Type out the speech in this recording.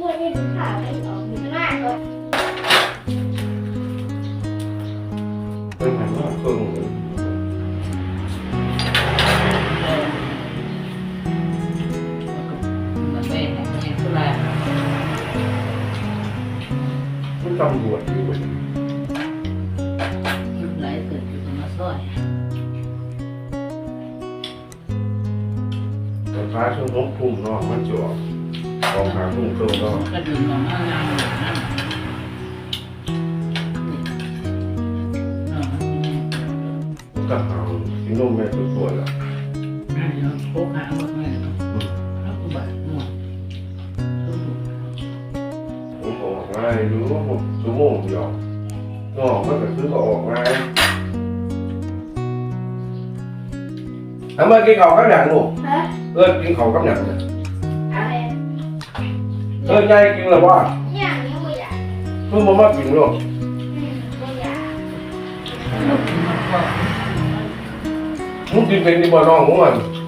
พวกนี้เป็นข่าวไม่ออกมีมากก็เพิ่งหันมาเพิ่งเลยมันเป็นอย่างนี้ทุไรมันตำรวจอยู่ยุคไหนเกิดอยู่มาซอยแตอนฟ้าช่วงหกทุ่มนอกมันจะออก องหาทุ่มครึ่งเนอก ก็ดึงลงนั่งนั่งอยู่นั่นเนาะ มันก็หาสินมแม่ตัวตัวละ นั่นยังโคกหาหมดเลยแล้วก็แบบหมด ผมออกง่ายรู้ว่าผมชั่วโมงเดียวก็ออกมันก็คือก็ออกง่ายทำไมกินข้าวกับหนังลูก ฮะ เออกินข้าวกับหนังเนี่ย อะไร เออยายกินแล้วว่าอย่างนี้ไม่อยากเพิ่งมามากินลูกอืมไม่อยากมึงกินเป็นที่บ่น้องของมันไ